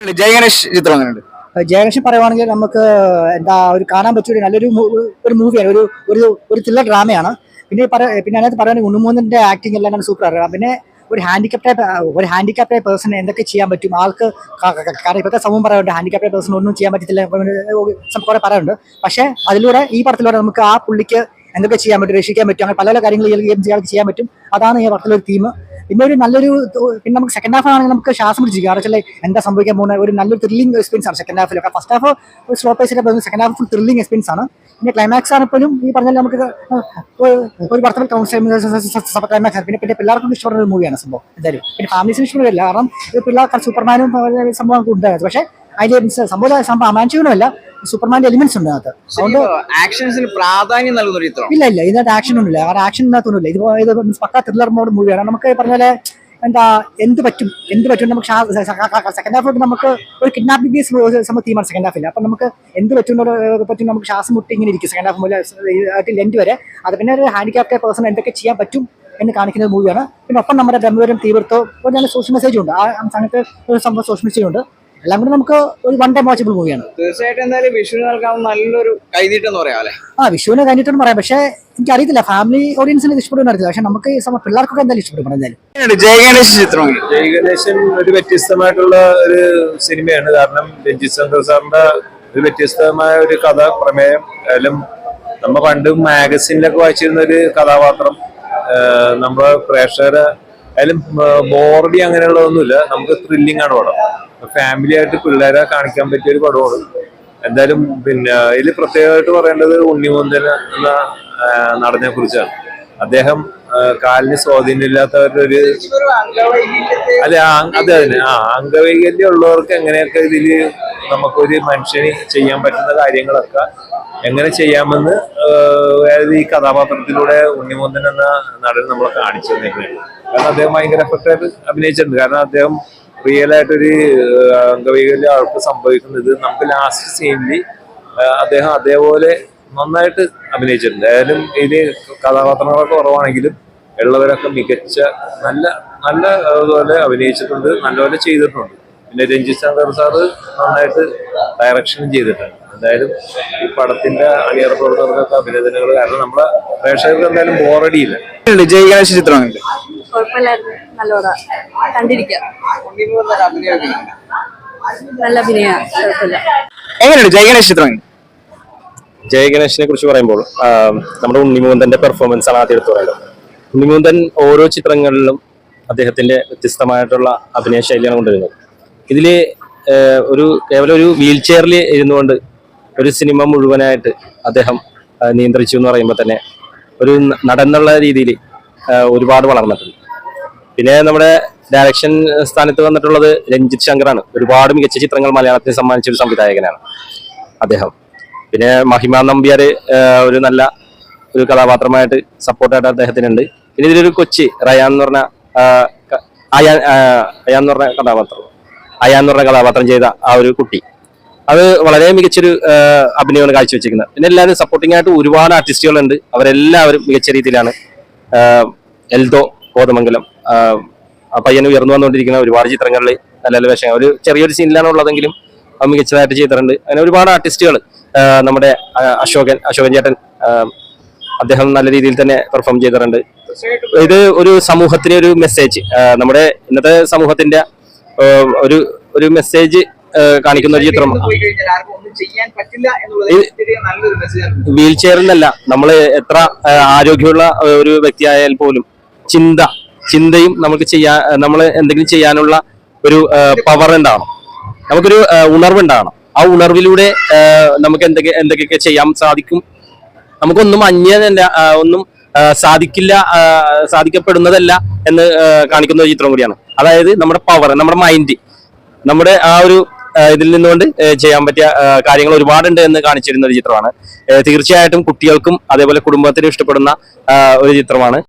ജയഗണേഷ് ചിത്രം എങ്ങനെയുണ്ട്? ജയകൃഷ്ണൻ പറയുവാണെങ്കിൽ നമുക്ക് എന്താ ഒരു കാണാൻ പറ്റിയ നല്ലൊരു ഒരു മൂവിയാണ് ഒരു ഒരു ഒരു ത്രില്ലർ ഡ്രാമയാണ് പിന്നെ പിന്നെ അതിനകത്ത് പറയുകയാണെങ്കിൽ ഉണ്ണുമൂന്നിന്റെ ആക്ടിങ് എല്ലാം സൂപ്പർ പിന്നെ ഒരു ഹാൻഡിക്കാപ്റ്റായ ഒരു ഹാൻഡിക്കാപ്റ്റായ പേഴ്സൺ എന്തൊക്കെ ചെയ്യാൻ പറ്റും? ആൾക്ക് കാരണം ഇപ്പോഴത്തെ സമൂഹം പറയുന്നുണ്ട് ഹാൻഡിക്കാപ്റ്റായ പേഴ്സൺ ഒന്നും ചെയ്യാൻ പറ്റത്തില്ല കുറെ പറയുന്നുണ്ട്. പക്ഷേ അതിലൂടെ ഈ പടത്തിലൂടെ നമുക്ക് ആ പുള്ളിക്ക് എന്തൊക്കെ ചെയ്യാൻ പറ്റും രക്ഷിക്കാൻ പറ്റും അങ്ങനെ പല പല കാര്യങ്ങൾ ചെയ്യാൻ പറ്റും. അതാണ് ഈ പടത്തിലൊരു തീം പിന്നെ ഒരു നല്ലൊരു പിന്നെ നമുക്ക് സെക്കൻഡ് ഹാഫ് ആണെങ്കിൽ നമുക്ക് ശ്വാസം പിടിച്ചിരിക്കും വെച്ചാൽ എന്താ സംഭവിക്കാൻ പോകുന്നത്? ഒരു നല്ലൊരു ത്രില്ലിംഗ് എക്സ്പീരിയൻസ് ആണ് സെക്കൻഡ് ഹാഫിലൊക്കെ ഫസ്റ്റ് ഹാഫ് ഒരു slow പേസിലൊക്കെ second half full thrilling experience ആണ്. പിന്നെ ക്ലൈമാക്സ് ആണ് പോലും ഈ പറഞ്ഞാൽ നമുക്ക് ഒരു- ഒരു പടത്തിൽ ക്ലൈമാക്സ് പിന്നെ പിന്നെ പിള്ളേർക്കും ഇഷ്ടപ്പെടുന്ന ഒരു മൂവിയാണ് സംഭവം. എന്തായാലും പിന്നെ ഫാമിലീസിന് ഇഷ്ടപ്പെടില്ല കാരണം പിള്ളേർക്ക് സൂപ്പർമാനും സംഭവം ഉണ്ടായത് പക്ഷേ അതിൽ സംഭവം സംഭവം അമാൻഷീനമല്ല സൂപ്പർമാന്റെ എലിമെന്റ്സ് ഉണ്ട് അതിനകത്ത്. അതുകൊണ്ട് ആക്ഷൻസിന് പ്രാധാന്യം നൽകുന്ന ഒരു ചിത്രം. ഇല്ല ഇല്ല ഇതിനകത്ത് ആക്ഷൻ ഒന്നുമില്ല. കാരണം ആക്ഷൻ ഇതിനകത്തൊന്നുമില്ല ഇത് ഇത് പക്ക ത്രില്ലർ മോഡ് മൂവിയാണ് നമുക്ക് പറഞ്ഞാൽ പറഞ്ഞ പോലെ എന്താ എന്ത് പറ്റും? എന്ത് പറ്റും? നമുക്ക് സെക്കൻഡ് ഹാഫ് നമുക്ക് ഒരു കിഡ്നാപ്പിംഗ് ബേസ് സംഭവം തീമാണ് സെക്കൻഡ് ഹാഫിൽ അപ്പം നമുക്ക് എന്ത് പറ്റും പറ്റും നമുക്ക് ശ്വാസം മുട്ടി ഇങ്ങനെ ഇരിക്കും സെക്കൻഡ് ഹാഫ് മുതൽ ലെൻഡ് വരെ. അത് പിന്നെ ഒരു ഹാൻഡിക്കാപ്റ്റ് പേഴ്സൺ എന്തൊക്കെ ചെയ്യാൻ പറ്റും എന്ന് കാണിക്കുന്ന മൂവിയാണ് പിന്നെ ഒപ്പം നമ്മുടെ ബ്രഹ്മപുരം തീവ്രത്തോ ഒരു നല്ല സോഷ്യൽ മെസ്സേജ് ഉണ്ട്. ആ സമയത്ത് ഒരു സംഭവം സോഷ്യൽ മെസ്സേജ് ഉണ്ട്. എല്ലാം കൂടി നമുക്ക് ഒരു വൺ ടൈം വാച്ചബിൾ മൂവിയാണ് തീർച്ചയായിട്ടും എന്തായാലും വിഷുവിന് നൽകാവുന്ന നല്ലൊരു കൈനീട്ടം എന്ന് പറയാം അല്ലെ? ആ വിഷുവിനെ കഴിഞ്ഞിട്ടൊന്നും പറയാം. പക്ഷേ എനിക്ക് അറിയത്തില്ല ഫാമിലി ഓഡിയൻസിന് ഇഷ്ടപ്പെടുന്ന അറിയത്തില്ല. പക്ഷെ നമുക്ക് ഈ സമയം പിള്ളേർക്കൊക്കെ എന്തായാലും ഇഷ്ടപ്പെടും എന്തായാലും. ചിത്രം? ജയഗണേശൻ ഒരു വ്യത്യസ്തമായിട്ടുള്ള ഒരു സിനിമയാണ്. കാരണം രഞ്ജിത് ശങ്കർ സാറിന്റെ ഒരു വ്യത്യസ്തമായ ഒരു കഥ പ്രമേയം അതിലും നമ്മ പണ്ട് മാഗസിനിലൊക്കെ വായിച്ചിരുന്ന ഒരു കഥാപാത്രം നമ്മുടെ പ്രേക്ഷകരെ അതിലും ബോറടി അങ്ങനെയുള്ളതൊന്നുമില്ല. നമുക്ക് ത്രില്ലിംഗ് ആണ് പടം. ഫാമിലി ആയിട്ട് പിള്ളേരെ കാണിക്കാൻ പറ്റിയ ഒരു പടമാണ്. എന്തായാലും പിന്നെ ഇതിൽ പ്രത്യേകമായിട്ട് പറയേണ്ടത് ഉണ്ണിമുന്തൻ എന്ന നടനെ കുറിച്ചാണ്. അദ്ദേഹം കാലിന് സ്വാധീനമില്ലാത്തവരുടെ ഒരു അല്ലെ അതെ അതെ ആ അംഗവൈകല്യം ഉള്ളവർക്ക് എങ്ങനെയൊക്കെ ഇതിൽ നമുക്കൊരു മനുഷ്യന് ചെയ്യാൻ പറ്റുന്ന കാര്യങ്ങളൊക്കെ എങ്ങനെ ചെയ്യാമെന്ന് അതായത് ഈ കഥാപാത്രത്തിലൂടെ ഉണ്ണിമോന്തൻ എന്ന നടൻ നമ്മൾ കാണിച്ചു തന്നേക്കുകയാണ് കാരണം അദ്ദേഹം ഭയങ്കര എഫക്റ്റായിട്ട് അഭിനയിച്ചിട്ടുണ്ട്. കാരണം അദ്ദേഹം റിയൽ ആയിട്ടൊരു അംഗവൈകല്യം ആൾക്ക് സംഭവിക്കുന്നത് നമുക്ക് ലാസ്റ്റ് സീനിൽ അദ്ദേഹം അതേപോലെ നന്നായിട്ട് അഭിനയിച്ചിട്ടുണ്ട്. ഏതായാലും ഇതിന് കഥാപാത്രങ്ങളൊക്കെ കുറവാണെങ്കിലും ഉള്ളവരൊക്കെ മികച്ച നല്ല നല്ല അതുപോലെ അഭിനയിച്ചിട്ടുണ്ട്. നല്ലപോലെ ചെയ്തിട്ടുണ്ട്. പിന്നെ രഞ്ജിത് ശങ്കർ സാറ് നന്നായിട്ട് ഡയറക്ഷനും ചെയ്തിട്ടുണ്ട്. എന്തായാലും ഈ പടത്തിന്റെ അണിയറ പ്രവർത്തകർക്കൊക്കെ അഭിനന്ദനങ്ങൾ. കാരണം നമ്മളെ പ്രേക്ഷകർക്ക് എന്തായാലും ബോറടിയില്ല എങ്ങനെയുണ്ട് ജയഗണേഷ് ചിത്രം എങ്ങനെയുണ്ട്? കുഴപ്പമില്ലായിരുന്നു. നല്ല പടം കണ്ടിരിക്കാം. നല്ല അഭിനയ. കുഴപ്പമില്ല. എങ്ങനെയുണ്ട് ചിത്രം? ജയഗണേഷിനെ കുറിച്ച് പറയുമ്പോൾ നമ്മുടെ ഉണ്ണിമൂന്തന്റെ പെർഫോമൻസ് ആണ് ആദ്യം എടുത്തു പറയുന്നത് ഉണ്ണിമൂന്തൻ ഓരോ ചിത്രങ്ങളിലും അദ്ദേഹത്തിന്റെ വ്യത്യസ്തമായിട്ടുള്ള അഭിനയ ശൈലിയാണ് കൊണ്ടുവരുന്നത്. ഇതിൽ ഒരു കേവലം ഒരു വീൽ ചെയറിൽ ഇരുന്നുകൊണ്ട് ഒരു സിനിമ മുഴുവനായിട്ട് അദ്ദേഹം നിയന്ത്രിച്ചു എന്ന് പറയുമ്പോൾ തന്നെ ഒരു നടന്നുള്ള രീതിയിൽ ഒരുപാട് വളർന്നിട്ടുണ്ട്. പിന്നെ നമ്മുടെ ഡയറക്ഷൻ സ്ഥാനത്ത് വന്നിട്ടുള്ളത് രഞ്ജിത്ത് ശങ്കറാണ്. ഒരുപാട് മികച്ച ചിത്രങ്ങൾ മലയാളത്തിന് സമ്മാനിച്ച ഒരു സംവിധായകനാണ് അദ്ദേഹം. പിന്നെ മഹിമ നമ്പ്യാർ ഒരു നല്ല ഒരു കഥാപാത്രമായിട്ട് സപ്പോർട്ടായിട്ട് അദ്ദേഹത്തിനുണ്ട്. പിന്നെ ഇതിലൊരു കൊച്ചി റയാൻ എന്ന് പറഞ്ഞ അയാൻ അയാൻ എന്ന് പറഞ്ഞ കഥാപാത്രം. അയാൻ എന്ന് പറഞ്ഞ കഥാപാത്രം ചെയ്ത ആ ഒരു കുട്ടി. അത് വളരെ മികച്ചൊരു അഭിനയമാണ് കാഴ്ചവെച്ചിരിക്കുന്നത്. പിന്നെ എല്ലാവരും സപ്പോർട്ടിംഗ് ആയിട്ട് ഒരുപാട് ആർട്ടിസ്റ്റുകളുണ്ട് അവരെല്ലാവരും മികച്ച രീതിയിലാണ് എൽദോ കോതമംഗലം പയ്യന് ഉയർന്നു വന്നുകൊണ്ടിരിക്കുന്ന ഒരുപാട് ചിത്രങ്ങളിൽ നല്ല നല്ല വേഷങ്ങൾ. ഒരു ചെറിയൊരു സീനിലാണ് ഉള്ളതെങ്കിലും മികച്ചതായിട്ട് ചെയ്തിട്ടുണ്ട്. അങ്ങനെ ഒരുപാട് ആർട്ടിസ്റ്റുകൾ നമ്മുടെ അശോകൻ അശോകൻ ചേട്ടൻ അദ്ദേഹം നല്ല രീതിയിൽ തന്നെ പെർഫോം ചെയ്തിട്ടുണ്ട്. ഇത് ഒരു സമൂഹത്തിന് ഒരു മെസ്സേജ് നമ്മുടെ ഇന്നത്തെ സമൂഹത്തിന്റെ ഒരു ഒരു മെസ്സേജ് കാണിക്കുന്ന ഒരു ചിത്രം. വീൽ ചെയറിലല്ല നമ്മൾ എത്ര ആരോഗ്യമുള്ള ഒരു വ്യക്തിയായാൽ പോലും ചിന്ത ചിന്തയും നമുക്ക് ചെയ്യാൻ നമ്മൾ എന്തെങ്കിലും ചെയ്യാനുള്ള ഒരു പവർ ഉണ്ടാവണം നമുക്കൊരു ഉണർവുണ്ടാവണം. ആ ഉണർവിലൂടെ നമുക്ക് എന്തൊക്കെ എന്തൊക്കെയൊക്കെ ചെയ്യാൻ സാധിക്കും? നമുക്കൊന്നും അന്യതല്ല ഒന്നും സാധിക്കില്ല സാധിക്കപ്പെടുന്നതല്ല എന്ന് കാണിക്കുന്ന ഒരു ചിത്രം കൂടിയാണ്. അതായത് നമ്മുടെ പവർ നമ്മുടെ മൈൻഡ് നമ്മുടെ ആ ഒരു ഇതിൽ നിന്നുകൊണ്ട് ചെയ്യാൻ പറ്റിയ കാര്യങ്ങൾ ഒരുപാടുണ്ട് എന്ന് കാണിച്ചിരുന്ന ഒരു ചിത്രമാണ്. തീർച്ചയായിട്ടും കുട്ടികൾക്കും അതേപോലെ കുടുംബത്തിനും ഇഷ്ടപ്പെടുന്ന ഒരു ചിത്രമാണ്.